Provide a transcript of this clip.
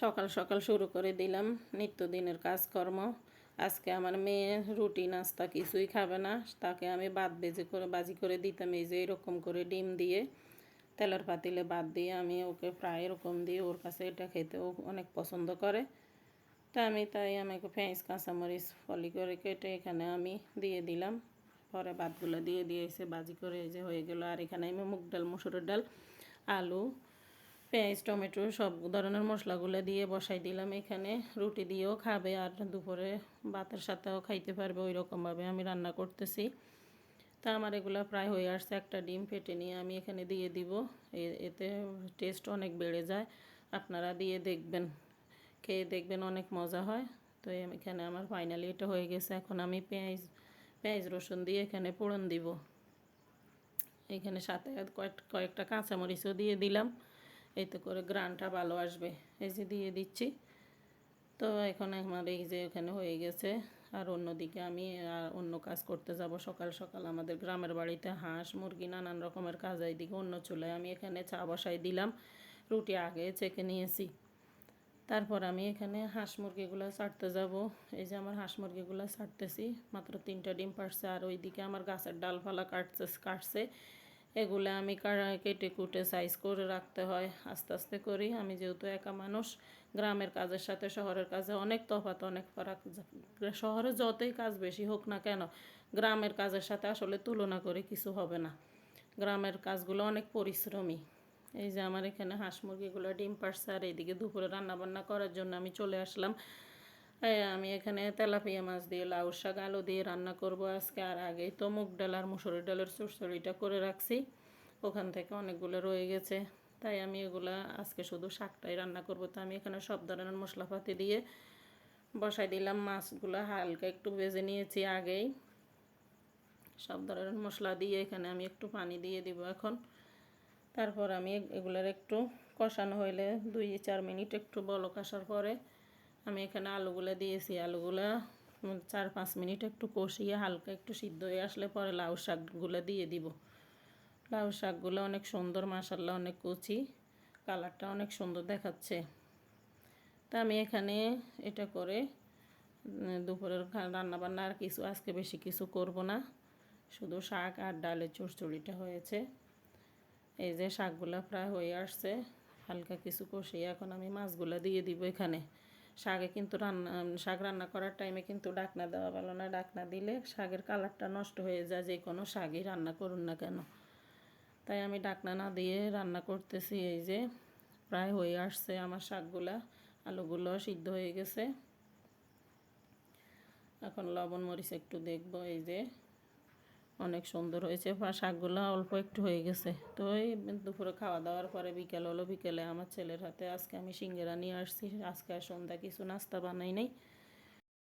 সকাল সকাল শুরু করে দিলাম নিত্যদিনের কাজকর্ম। আজকে আমার মেয়ে রুটি, নাস্তা কিছুই খাবে না। তাকে আমি বাদ বেজে করে বাজি করে দিতাম, এই যে এরকম করে ডিম দিয়ে, তেলের পাতিলে বাদ দিয়ে আমি ওকে প্রায় এরকম দিয়ে ওর কাছে এটা খেতে ও অনেক পছন্দ করে। তা আমি তাই আমাকে পেঁয়াজ, কাঁচামরিচ, ফলি করে কেটে এখানে আমি দিয়ে দিলাম। পরে ভাতগুলো দিয়ে দিয়েছে বাজি করে এই যে হয়ে গেল। আর এখানে আমি মুগ ডাল, মসুরের ডাল, আলু পেঁয়াজ, টমেটো সব ধরনের মশলাগুলো দিয়ে বসাই দিলাম এখানে। রুটি দিয়েও খাবে আর দুপুরে ভাতের সাথেও খাইতে পারবে ওই রকমভাবে আমি রান্না করতেছি। তা আমার এগুলো প্রায় হয়ে আসছে, একটা ডিম ফেটে নিয়ে আমি এখানে দিয়ে দিব। এতে টেস্ট অনেক বেড়ে যায়। আপনারা দিয়ে দেখবেন, খেয়ে দেখবেন অনেক মজা হয়। তো এখানে আমার ফাইনালি এটা হয়ে গেছে। এখন আমি পেঁয়াজ পেঁয়াজ রসুন দিয়ে এখানে পোড়ন দিব। এখানে সাথে কয়েক, কয়েকটা কাঁচামরিচও দিয়ে দিলাম। এতে করে গ্রানটা ভালো আসবে। এই যে দিয়ে দিচ্ছি। তো এখন আমার এই যে এখানে হয়ে গেছে। আর অন্যদিকে আমি অন্য কাজ করতে যাব। সকাল সকাল আমাদের গ্রামের বাড়িতে হাঁস, মুরগি, নানান রকমের কাজ এইদিকে অন্য চুলায় আমি এখানে চা বসাই দিলাম। রুটি আগে চেকে নিয়েছি। তারপর আমি এখানে হাঁস মুরগিগুলো ছাড়তে যাব। এই যে আমার হাঁস মুরগিগুলো ছাড়তেছি। মাত্র তিনটা ডিম পারছে আর ওইদিকে আমার গাছের ডালপালা কাটছে কাটছে। এগুলো আমি কেটে কুটে সাইজ করে রাখতে হয়। আস্তে আস্তে করি আমি যেহেতু একা মানুষ, গ্রামের কাজের সাথে শহরের কাজে অনেক তফাৎ, অনেক ফারাক। শহরে যতই কাজ বেশি হোক না কেন, গ্রামের কাজের সাথে আসলে তুলনা করে কিছু হবে না। গ্রামের কাজগুলো অনেক পরিশ্রমী। এই যে আমার এখানে হাঁস মুরগিগুলো ডিম পারছে আর এইদিকে দুপুরে রান্না বান্না করার জন্য আমি চলে আসলাম। এই আমি এখানে তেলাপিয়া মাছ দিয়ে, লাউ শাক, আলু দিয়ে রান্না করব আজকে। আর আগেই তো মুগ ডাল আর মুসুরের ডালের চুরচুরিটা করে রাখছি। ওখান থেকে অনেকগুলো রয়ে গেছে। তাই আমি এগুলা আজকে শুধু শাকটাই রান্না করব। তো আমি এখানে সব ধরনের মশলাপাতি দিয়ে বসাই দিলাম। মাছগুলো হালকা একটু ভেজে নিয়েছি আগেই। সব ধরনের মশলা দিয়ে এখানে আমি একটু পানি দিয়ে দিব এখন। তারপর আমি এগুলোর একটু কষানো হইলে দুই চার মিনিট একটু বলক আসার পরে আমি এখানে আলুগুলো দিয়েছি। আলুগুলো চার পাঁচ মিনিট একটু কষিয়ে হালকা একটু সিদ্ধ হয়ে আসলে পরে লাউ শাকগুলো দিয়ে দিব। লাউ শাকগুলো অনেক সুন্দর মাসাল্লাহ অনেক কচি, কালারটা অনেক সুন্দর দেখাচ্ছে। তা আমি এখানে এটা করে দুপুরের রান্না বান্না আর কিছু, আজকে বেশি কিছু করব না। শুধু শাক আর ডালের চচ্চড়িটা হয়েছে। এই যে শাকগুলো প্রায় হয়ে আসছে, হালকা কিছু কষিয়ে এখন আমি মাছগুলো দিয়ে দিব এখানে। শাকে কিন্তু রান্না শাক রান্না করার টাইমে কিন্তু ডাকনা দেওয়া ভালো না। ডাকনা দিলে শাকের কালারটা নষ্ট হয়ে যায়, যে কোনো শাকই রান্না করুন না কেন। তাই আমি ডাকনা না দিয়ে রান্না করতেছি, এই যে প্রায় হয়ে আসছে আমার শাকগুলা। আলুগুলো সিদ্ধ হয়ে গেছে। এখন লবণ মরিচ একটু দেখব, এই যে অনেক সুন্দর হয়েছে। শাকগুলো অল্প একটু হয়ে গেছে। তো এই দুপুরে খাওয়া দাওয়ার পরে বিকেল হলো, বিকেলে আমার ছেলের হাতে আজকে আমি সিঙ্গেরা নিয়ে আসছি। আজকে আর সন্ধ্যা কিছু নাস্তা বানাই নাই।